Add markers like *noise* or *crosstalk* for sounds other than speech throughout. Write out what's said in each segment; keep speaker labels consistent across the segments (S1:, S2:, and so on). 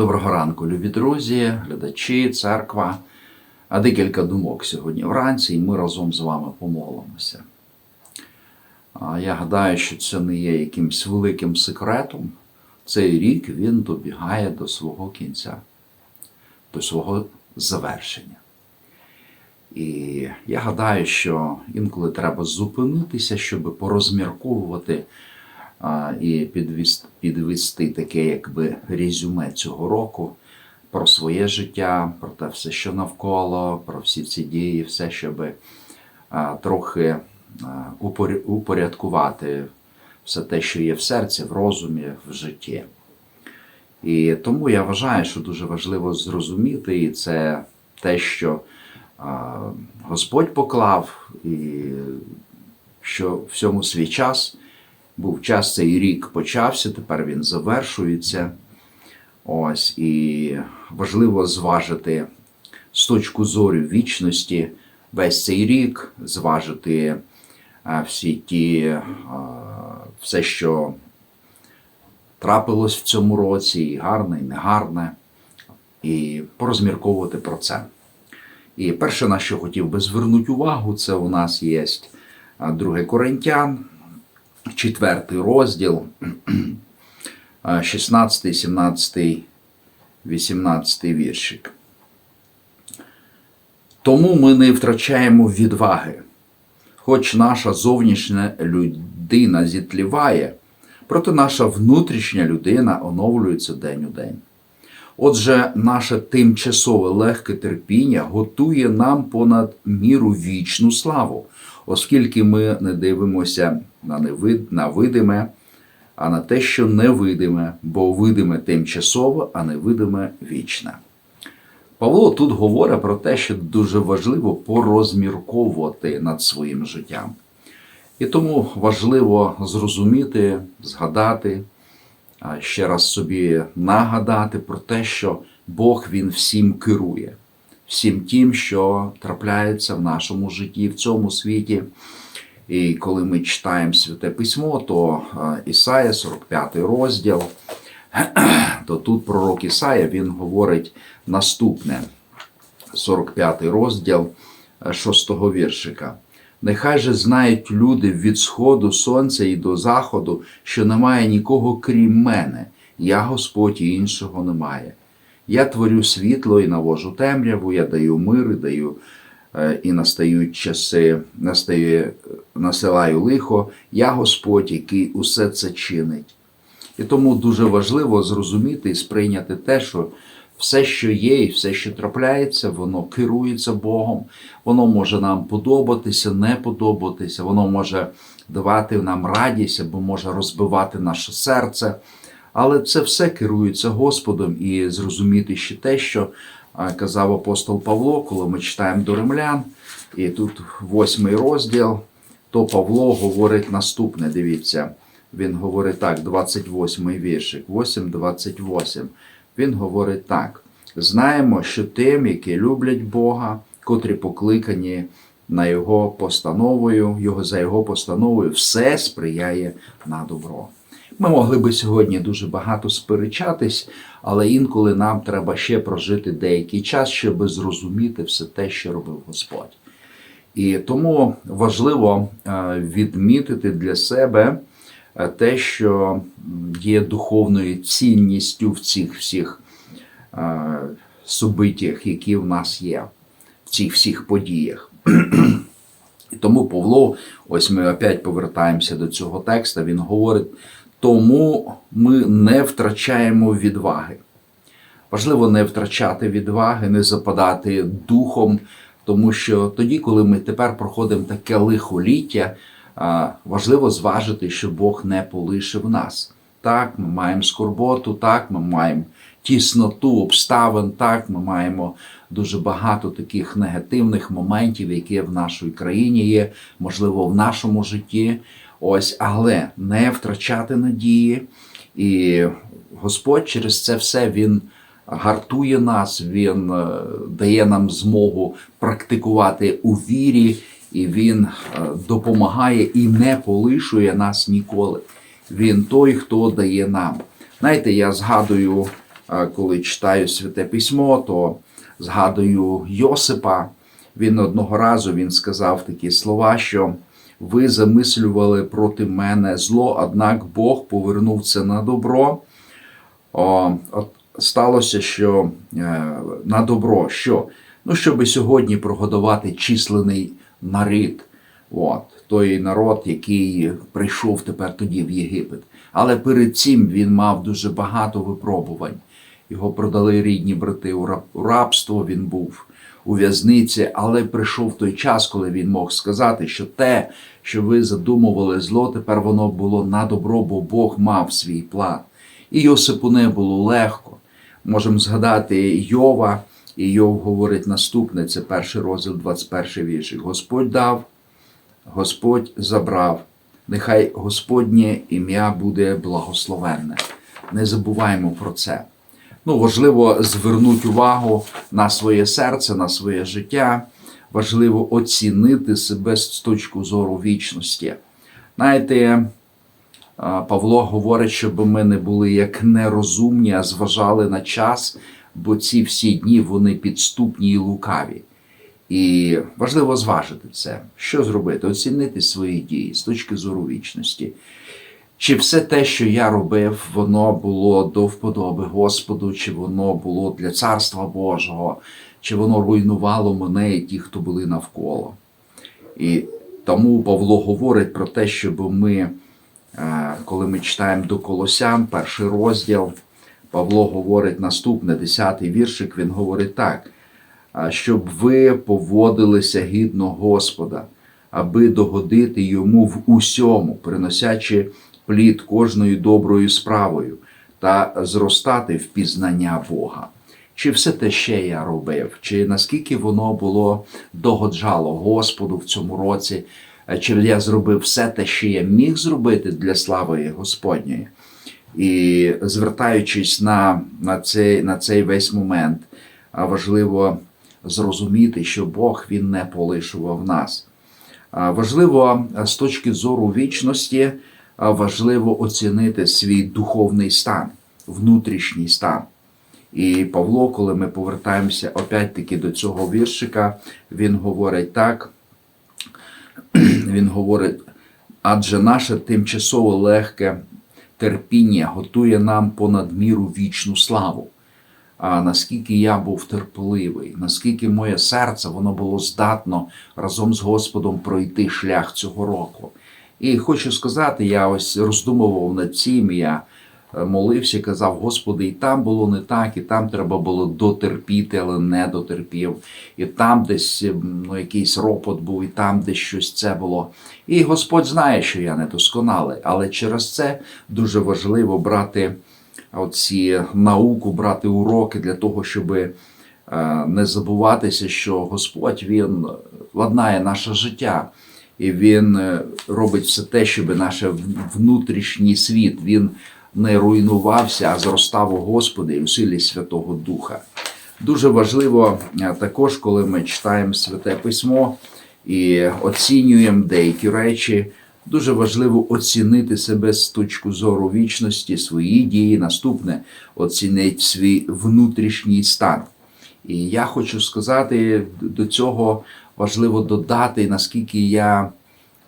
S1: Доброго ранку, любі друзі, глядачі, церква. А декілька думок сьогодні вранці, і ми разом з вами помолимося. Я гадаю, що це не є якимсь великим секретом. Цей рік він добігає до свого кінця, до свого завершення. І я гадаю, що інколи треба зупинитися, щоб порозмірковувати і підвести, підвести таке якби резюме цього року про своє життя, про те все, що навколо, про всі ці дії, все, щоб трохи упорядкувати все те, що є в серці, в розумі, в житті. І тому я вважаю, що дуже важливо зрозуміти, і це те, що Господь поклав, і що всьому свій час був час цей рік почався, тепер він завершується. Ось і важливо зважити з точки зору вічності весь цей рік, зважити всі ті, все, що трапилось в цьому році, і гарне, і негарне, і порозмірковувати про це. І перше, на що хотів би звернути увагу, це у нас є 2 Коринтян, четвертий розділ, 16, 17, 18 віршик. Тому ми не втрачаємо відваги. Хоч наша зовнішня людина зітліває, проте наша внутрішня людина оновлюється день у день. Отже, наше тимчасове легке терпіння готує нам понад міру вічну славу, оскільки ми не дивимося на, невид... на видиме, а на те, що невидиме, бо видиме тимчасове, а невидиме вічне. Павло тут говорить про те, що дуже важливо порозмірковувати над своїм життям. І тому важливо зрозуміти, згадати, ще раз собі нагадати про те, що Бог Він всім керує, всім тим, що трапляється в нашому житті, в цьому світі. І коли ми читаємо Святе Письмо, то е, Ісая, 45 розділ, *clears throat* то тут пророк Ісая він говорить наступне, 45 розділ 6 віршика. Нехай же знають люди від сходу сонця і до заходу, що немає нікого крім мене, я Господь і іншого немає. Я творю світло і навожу темряву, я даю мир, і даю е, і настають часи, настає, насилаю лихо, я Господь, який усе це чинить. І тому дуже важливо зрозуміти і сприйняти те, що все, що є, і все, що трапляється, воно керується Богом. Воно може нам подобатися, не подобатися, воно може давати нам радість або може розбивати наше серце. Але це все керується Господом і зрозуміти ще те, що казав апостол Павло, коли ми читаємо до римлян, і тут восьмий розділ, то Павло говорить наступне: дивіться, він говорить так, 28-й віршик, 8.28. Він говорить так: знаємо, що тим, які люблять Бога, котрі покликані на Його постановою, його за Його постановою, все сприяє на добро. Ми могли би сьогодні дуже багато сперечатись, але інколи нам треба ще прожити деякий час, щоб зрозуміти все те, що робив Господь. І тому важливо е, відмітити для себе те, що є духовною цінністю в цих всіх е, событіях, які в нас є, в цих всіх подіях. І тому Павло, ось ми опять повертаємося до цього текста, він говорить, тому ми не втрачаємо відваги. Важливо не втрачати відваги, не западати духом, тому що тоді, коли ми тепер проходимо таке лихоліття, важливо зважити, що Бог не полишив нас. Так, ми маємо скорботу, так, ми маємо тісноту обставин, так, ми маємо дуже багато таких негативних моментів, які в нашій країні є, можливо, в нашому житті. Ось, але не втрачати надії. І Господь через це все Він гартує нас, Він е, дає нам змогу практикувати у вірі, і Він е, допомагає і не полишує нас ніколи. Він той, хто дає нам. Знаєте, я згадую е, коли читаю святе письмо, то згадую Йосипа. Він одного разу він сказав такі слова, що ви замислювали проти мене зло, однак Бог повернув це на добро. О, от сталося, що е, на добро, що ну, щоб сьогодні прогодувати численний народ, от, той народ, який прийшов тепер тоді в Єгипет. Але перед цим він мав дуже багато випробувань. Його продали рідні брати у рабство, він був у в'язниці, але прийшов той час, коли він мог сказати, що те, що ви задумували зло, тепер воно було на добро, бо Бог мав свій план. І Йосипу не було легко. Можемо згадати Йова, і Йов говорить наступне: це перший розділ, 21 вірш. Господь дав, Господь забрав. Нехай Господнє ім'я буде благословенне. Не забуваємо про це. Ну, важливо звернути увагу на своє серце, на своє життя. Важливо оцінити себе з точки зору вічності. Знаєте, Павло говорить, щоб ми не були як нерозумні, а зважали на час, бо ці всі дні вони підступні і лукаві. І важливо зважити це. Що зробити? Оцінити свої дії з точки зору вічності. Чи все те, що я робив, воно було до вподоби Господу, чи воно було для Царства Божого, чи воно руйнувало мене і ті, хто були навколо. І тому Павло говорить про те, щоб ми, е, коли ми читаємо до Колосян, перший розділ, Павло говорить наступне, 10-й віршик, він говорить так, щоб ви поводилися гідно Господа, аби догодити йому в усьому, приносячи плід кожною доброю справою та зростати в пізнання Бога. Чи все те ще я робив, чи наскільки воно було догоджало Господу в цьому році, чи я зробив все те, що я міг зробити для слави Господньої. І звертаючись на, на, цей, на цей весь момент, важливо зрозуміти, що Бог Він не полишував нас. Важливо з точки зору вічності, важливо оцінити свій духовний стан, внутрішній стан. І Павло, коли ми повертаємося опять-таки до цього віршика, він говорить так. *clears throat* Він говорить, адже наше тимчасово легке терпіння готує нам понад міру вічну славу. А наскільки я був терпеливий, наскільки моє серце воно було здатно разом з Господом пройти шлях цього року. І хочу сказати, я ось роздумував над цим, я е, молився, казав, Господи, і там було не так, і там треба було дотерпіти, але не дотерпів. І там десь ем, ну, якийсь ропот був, і там десь щось це було. І Господь знає, що я недосконалий, але через це дуже важливо брати оці науку, брати уроки для того, щоб не забуватися, що Господь Він ладнає наше життя. І він е, робить все те, щоб наш внутрішній світ він не руйнувався, а зростав у Господи і у силі Святого Духа. Дуже важливо е, також, коли ми читаємо Святе Письмо і оцінюємо деякі речі. Дуже важливо оцінити себе з точки зору вічності, свої дії. Наступне оцінити свій внутрішній стан. І я хочу сказати до цього важливо додати, наскільки я,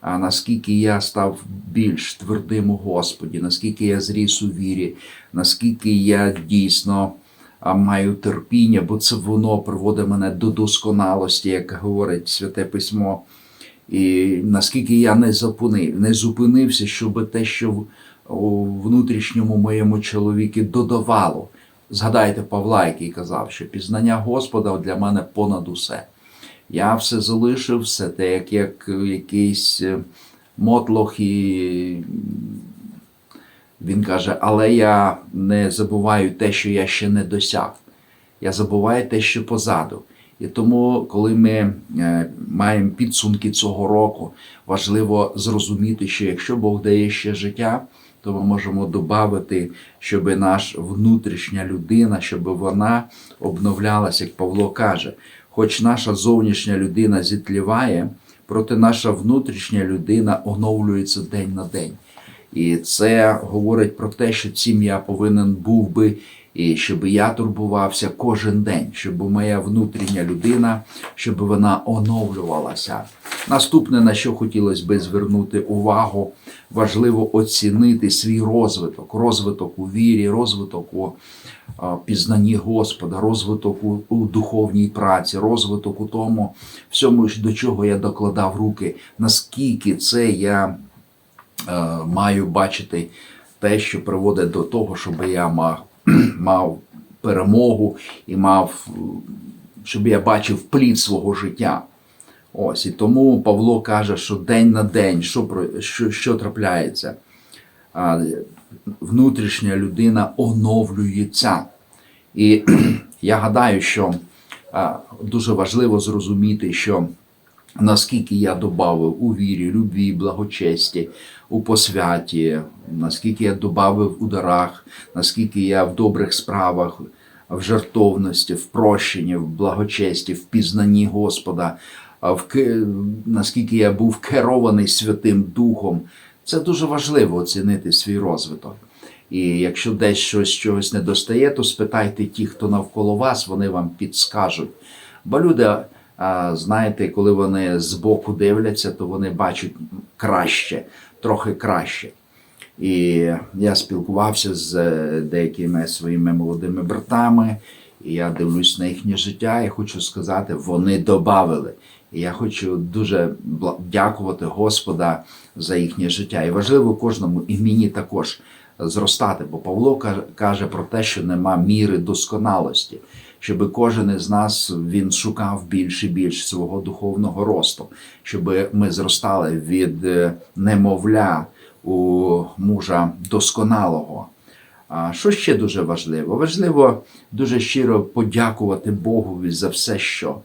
S1: а, наскільки я став більш твердим у Господі, наскільки я зріс у вірі, наскільки я дійсно маю терпіння, бо це воно приводить мене до досконалості, як говорить Святе Письмо. І наскільки я не зупинив, не зупинився, щоб те, що в внутрішньому моєму чоловіки додавало. Згадайте Павла, який казав, що пізнання Господа для мене понад усе. Я все залишив, все те, як, як якийсь е, мотлох, і він каже, але я не забуваю те, що я ще не досяг. Я забуваю те, що позаду. І тому, коли ми е, маємо підсумки цього року, важливо зрозуміти, що якщо Бог дає ще життя, то ми можемо додати, щоб наша внутрішня людина, щоб вона обновлялася, як Павло каже. Хоч наша зовнішня людина зітліває, проте наша внутрішня людина оновлюється день на день. І це говорить про те, що цим я повинен був би І щоб я турбувався кожен день, щоб моя внутрішня людина, щоб вона оновлювалася. Наступне, на що хотілося би звернути увагу, важливо оцінити свій розвиток, розвиток у вірі, розвиток у пізнанні Господа, розвиток у, духовній праці, розвиток у тому всьому, до чого я докладав руки, наскільки це я е, маю бачити те, що приводить до того, щоб я мав, *clears throat* мав перемогу і мав, щоб я бачив плід свого життя. Ось і тому Павло каже, що день на день, що, що, що трапляється, а, внутрішня людина оновлюється. І *clears throat* я гадаю, що а, дуже важливо зрозуміти, що наскільки я додав у вірі, любві, благочесті, у посвяті, наскільки я додав у дарах, наскільки я в добрих справах, в жертовності, в прощенні, в благочесті, в пізнанні Господа, в ки- наскільки я був керований Святим Духом. Це дуже важливо оцінити свій розвиток. І якщо десь щось чогось не достає, то спитайте ті, хто навколо вас, вони вам підскажуть. Бо люди, знаєте, коли вони збоку дивляться, то вони бачать краще, трохи краще. І я спілкувався з е, деякими своїми молодими братами, і я дивлюсь на їхнє життя, і хочу сказати, вони додавили. І я хочу дуже дякувати Господа за їхнє життя. І важливо кожному, і мені також зростати, бо Павло каже про те, що нема міри досконалості, щоб кожен із нас він шукав більше і більше свого духовного росту, щоб ми зростали від е, немовля у мужа досконалого. А що ще дуже важливо? Важливо дуже щиро подякувати Богові за все, що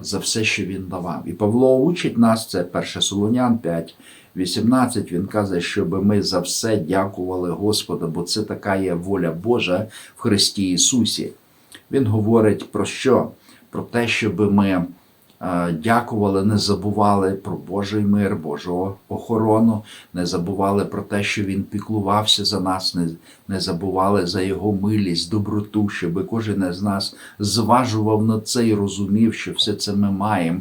S1: за все, що він давав. І Павло учить нас, це 1 Солонян 5, 18, він каже, щоб ми за все дякували Господу, бо це така є воля Божа в Христі Ісусі. Він говорить про що? Про те, щоб ми е, дякували, не забували про Божий мир, Божу охорону, не забували про те, що Він піклувався за нас, не, не забували за Його милість, доброту, щоб кожен із нас зважував на це і розумів, що все це ми маємо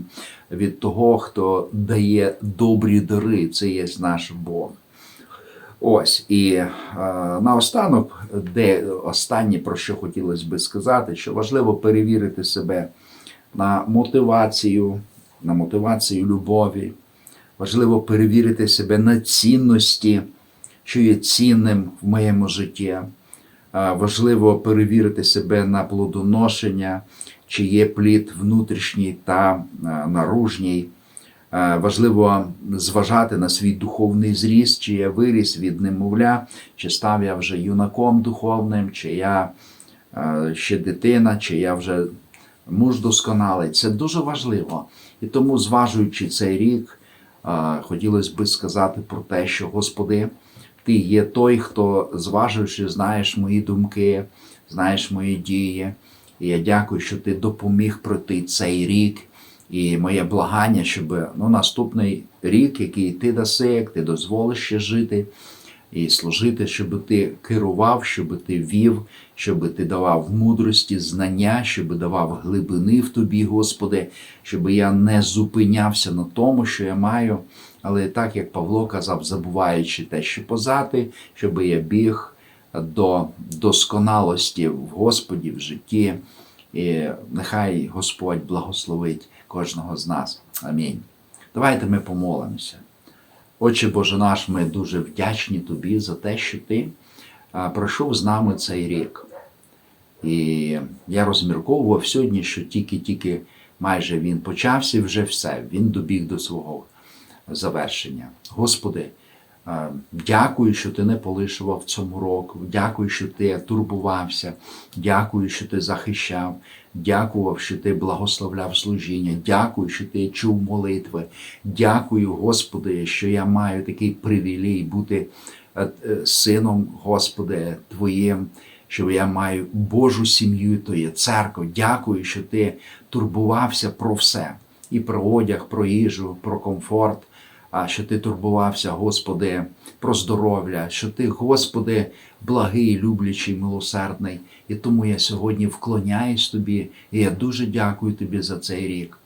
S1: від того, хто дає добрі дари. Це є наш Бог. Ось і е, наостанок, де останнє про що хотілося би сказати, що важливо перевірити себе на мотивацію, на мотивацію любові. Важливо перевірити себе на цінності, що є цінним в моєму житті. Е, Важливо перевірити себе на плодоношення, чи є плід внутрішній та е, наружній. Е, Важливо зважати на свій духовний зріст, чи я виріс від немовля, чи став я вже юнаком духовним, чи я е, ще дитина, чи я вже муж досконалий. Це дуже важливо. І тому, зважуючи цей рік, е, хотілося би сказати про те, що Господи, Ти є той, хто зважуючи, знаєш мої думки, знаєш мої дії. І я дякую, що ти допоміг пройти цей рік. І моє благання, щоб ну, наступний рік, який ти даси, як ти дозволиш ще жити і служити, щоб ти керував, щоб ти вів, щоб ти давав мудрості, знання, щоб давав глибини в тобі, Господи, щоб я не зупинявся на тому, що я маю, але так як Павло казав, забуваючи те, що позати, щоб я біг до досконалості в Господі, в житті. І нехай Господь благословить кожного з нас. Амінь. Давайте ми помолимося. Отче Боже наш, ми дуже вдячні Тобі за те, що Ти пройшов з нами цей рік. І я розмірковував сьогодні, що тільки-тільки майже він почався і вже все, він добіг до свого завершення. Господи, дякую, що ти не полишував цьому року. Дякую, що ти турбувався. Дякую, що ти захищав. Дякував, що ти благословляв служіння. Дякую, що ти чув молитви. Дякую, Господи, що я маю такий привілей бути е, е, сином, Господи, Твоїм. Що я маю Божу сім'ю, то є церкву. Дякую, що ти турбувався про все. І про одяг, про їжу, про комфорт, що ти турбувався, Господи, про здоров'я, що ти, Господи, благий, люблячий, милосердний. І тому я сьогодні вклоняюсь тобі, і я дуже дякую тобі за цей рік.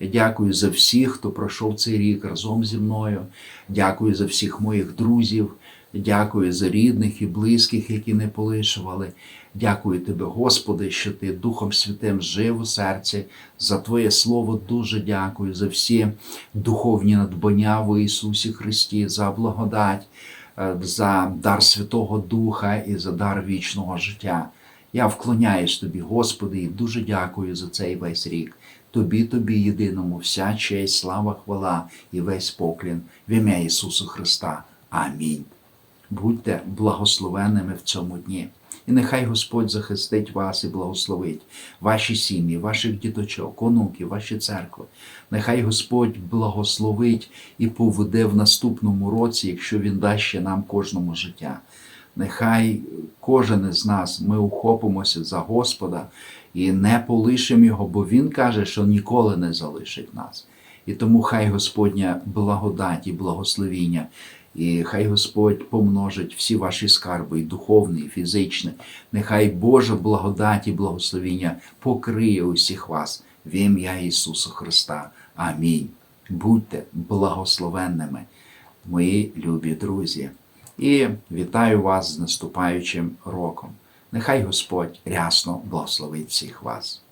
S1: Я дякую за всіх, хто пройшов цей рік разом зі мною. Дякую за всіх моїх друзів. Дякую за рідних і близьких, які не полишували. Дякую Тебе, Господи, що Ти Духом Святим жив у серці. За Твоє Слово дуже дякую, за всі духовні надбання в Ісусі Христі, за благодать, е, за дар Святого Духа і за дар вічного життя. Я вклоняюсь Тобі, Господи, і дуже дякую за цей весь рік. Тобі, тобі єдиному, вся честь, слава, хвала і весь поклін в ім'я Ісуса Христа. Амінь. Будьте благословенними в цьому дні. І нехай Господь захистить вас і благословить ваші сім'ї, ваших діточок, онуків, ваші церкви. Нехай Господь благословить і поведе в наступному році, якщо Він дасть ще нам кожному життя. Нехай кожен із нас ми ухопимося за Господа і не полишимо Його, бо Він каже, що ніколи не залишить нас. І тому хай Господня благодать і благословіння, і хай Господь помножить всі ваші скарби, і духовні, і фізичні. Нехай Божа благодать і благословіння покриє усіх вас в ім'я Ісуса Христа. Амінь. Будьте благословенними, мої любі друзі. І вітаю вас з наступаючим роком. Нехай Господь рясно благословить всіх вас.